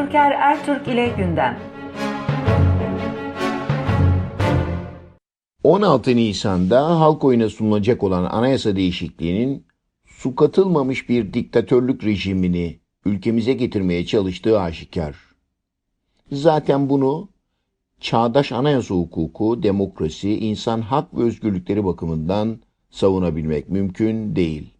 Türker Ertürk ile gündem. 16 Nisan'da halk oyuna sunulacak olan anayasa değişikliğinin su katılmamış bir diktatörlük rejimini ülkemize getirmeye çalıştığı aşikar. Zaten bunu çağdaş anayasa hukuku, demokrasi, insan hak ve özgürlükleri bakımından savunabilmek mümkün değil.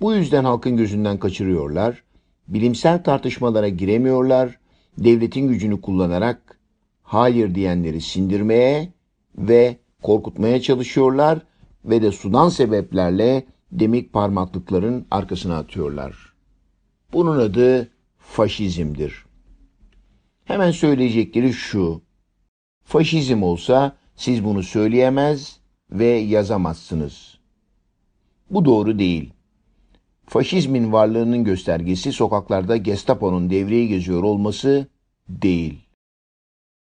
Bu yüzden halkın gözünden kaçırıyorlar, bilimsel tartışmalara giremiyorlar, devletin gücünü kullanarak hayır diyenleri sindirmeye ve korkutmaya çalışıyorlar ve de sudan sebeplerle demik parmaklıkların arkasına atıyorlar. Bunun adı faşizmdir. Hemen söyleyecekleri şu. Faşizm olsa siz bunu söyleyemez ve yazamazsınız. Bu doğru değil. Faşizmin varlığının göstergesi sokaklarda Gestapo'nun devreyi geziyor olması değil.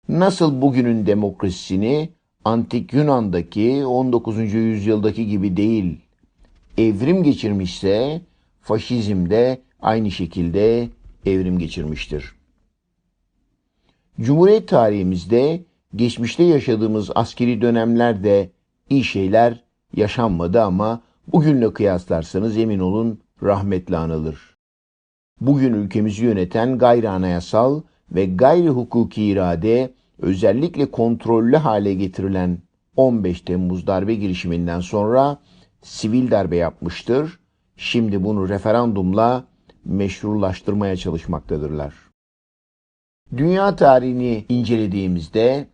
Nasıl bugünün demokrasisini antik Yunan'daki 19. yüzyıldaki gibi değil, evrim geçirmişse faşizm de aynı şekilde evrim geçirmiştir. Cumhuriyet tarihimizde geçmişte yaşadığımız askeri dönemlerde iyi şeyler yaşanmadı ama bugünle kıyaslarsanız emin olun rahmetle anılır. Bugün ülkemizi yöneten gayri anayasal ve gayri hukuki irade özellikle kontrollü hale getirilen 15 Temmuz darbe girişiminden sonra sivil darbe yapmıştır. Şimdi bunu referandumla meşrulaştırmaya çalışmaktadırlar. Dünya tarihini incelediğimizde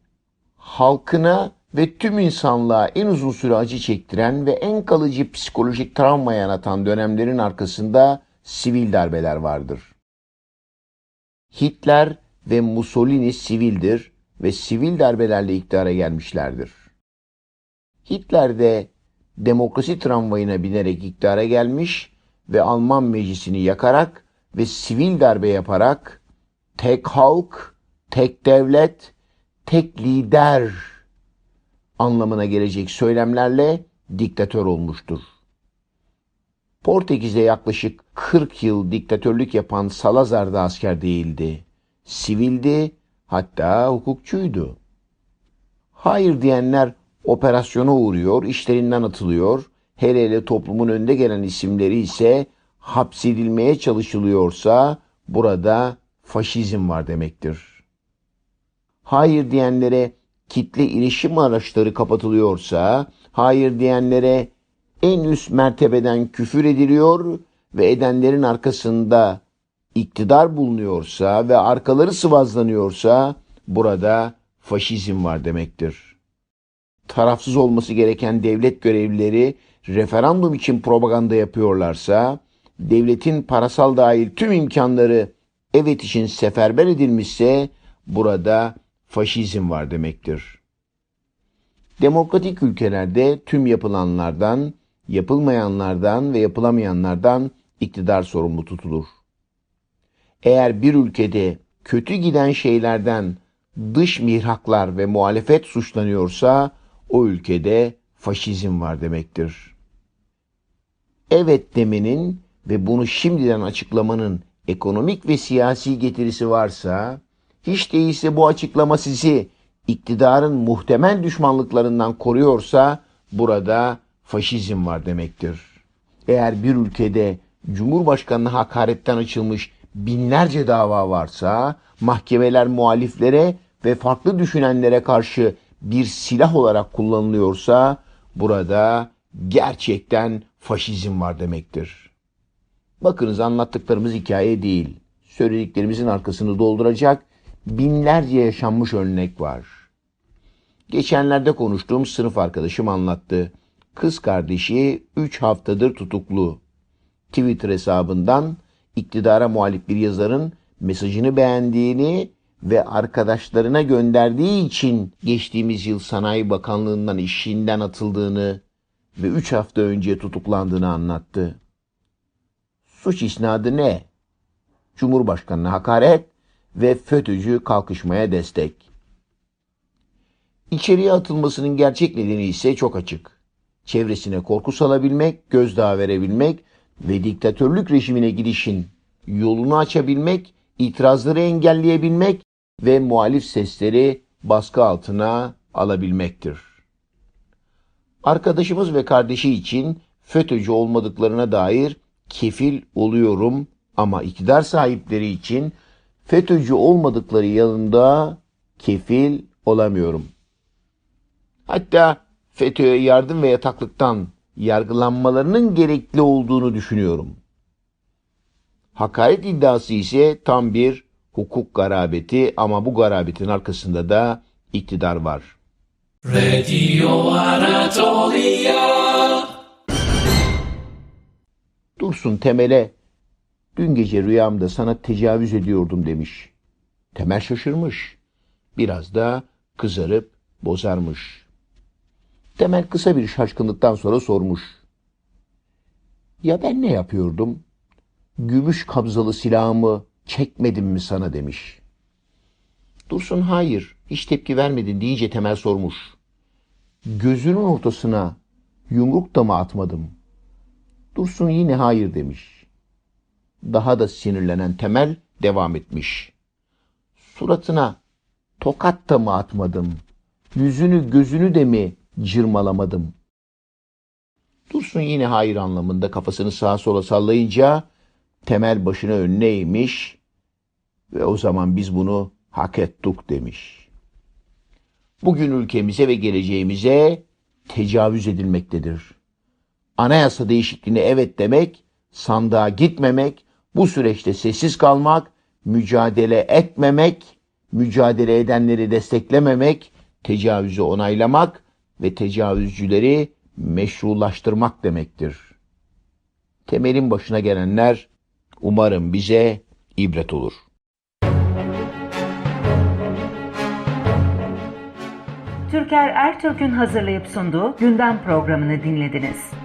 halkına ve tüm insanlığa en uzun süre acı çektiren ve en kalıcı psikolojik travma yaratan dönemlerin arkasında sivil darbeler vardır. Hitler ve Mussolini sivildir ve sivil darbelerle iktidara gelmişlerdir. Hitler de demokrasi tramvayına binerek iktidara gelmiş ve Alman meclisini yakarak ve sivil darbe yaparak tek halk, tek devlet, tek lider anlamına gelecek söylemlerle diktatör olmuştur. Portekiz'de yaklaşık 40 yıl diktatörlük yapan Salazar da asker değildi. Sivildi, hatta hukukçuydu. Hayır diyenler operasyona uğruyor, işlerinden atılıyor. Hele hele toplumun önde gelen isimleri ise hapsedilmeye çalışılıyorsa burada faşizm var demektir. Hayır diyenlere kitle iletişim araçları kapatılıyorsa, hayır diyenlere en üst mertebeden küfür ediliyor ve edenlerin arkasında iktidar bulunuyorsa ve arkaları sıvazlanıyorsa burada faşizm var demektir. Tarafsız olması gereken devlet görevlileri referandum için propaganda yapıyorlarsa, devletin parasal dahil tüm imkanları evet için seferber edilmişse burada faşizm var demektir. Demokratik ülkelerde tüm yapılanlardan, yapılmayanlardan ve yapılamayanlardan iktidar sorumlu tutulur. Eğer bir ülkede kötü giden şeylerden dış mihraklar ve muhalefet suçlanıyorsa o ülkede faşizm var demektir. Evet demenin ve bunu şimdiden açıklamanın ekonomik ve siyasi getirisi varsa, hiç değilse bu açıklama sizi iktidarın muhtemel düşmanlıklarından koruyorsa burada faşizm var demektir. Eğer bir ülkede Cumhurbaşkanına hakaretten açılmış binlerce dava varsa, mahkemeler muhaliflere ve farklı düşünenlere karşı bir silah olarak kullanılıyorsa burada gerçekten faşizm var demektir. Bakınız anlattıklarımız hikaye değil. Söylediklerimizin arkasını dolduracak binlerce yaşanmış örnek var. Geçenlerde konuştuğum sınıf arkadaşım anlattı. Kız kardeşi 3 haftadır tutuklu. Twitter hesabından iktidara muhalif bir yazarın mesajını beğendiğini ve arkadaşlarına gönderdiği için geçtiğimiz yıl Sanayi Bakanlığı'ndan işinden atıldığını ve 3 hafta önce tutuklandığını anlattı. Suç isnadı ne? Cumhurbaşkanına hakaret ve FETÖ'cü kalkışmaya destek. İçeriye atılmasının gerçek nedeni ise çok açık. Çevresine korku salabilmek, gözdağı verebilmek ve diktatörlük rejimine gidişin yolunu açabilmek itirazları engelleyebilmek ve muhalif sesleri baskı altına alabilmektir. Arkadaşımız ve kardeşi için FETÖ'cü olmadıklarına dair kefil oluyorum ama iktidar sahipleri için FETÖ'cü olmadıkları yanında kefil olamıyorum. Hatta FETÖ'ye yardım ve yataklıktan yargılanmalarının gerekli olduğunu düşünüyorum. Hakaret iddiası ise tam bir hukuk garabeti ama bu garabetin arkasında da iktidar var. Radio Anatolia. Dursun Temel'e dün gece rüyamda sana tecavüz ediyordum demiş. Temel şaşırmış. Biraz da kızarıp bozarmış. Temel kısa bir şaşkınlıktan sonra sormuş. Ya ben ne yapıyordum? Gümüş kabzalı silahımı çekmedim mi sana demiş. Dursun hayır, hiç tepki vermedin deyince Temel sormuş. Gözünün ortasına yumruk da mı atmadım? Dursun yine hayır demiş. Daha da sinirlenen Temel devam etmiş. Suratına tokat da mı atmadım? Yüzünü gözünü de mi cırmalamadım? Dursun yine hayır anlamında kafasını sağa sola sallayınca Temel başını önüne eğmiş ve o zaman biz bunu hak ettik demiş. Bugün ülkemize ve geleceğimize tecavüz edilmektedir. Anayasa değişikliğine evet demek, sandığa gitmemek, bu süreçte sessiz kalmak, mücadele etmemek, mücadele edenleri desteklememek, tecavüzü onaylamak ve tecavüzcüleri meşrulaştırmak demektir. Temelin başına gelenler umarım bize ibret olur. Türker Ertürk'ün hazırlayıp sunduğu gündem programını dinlediniz.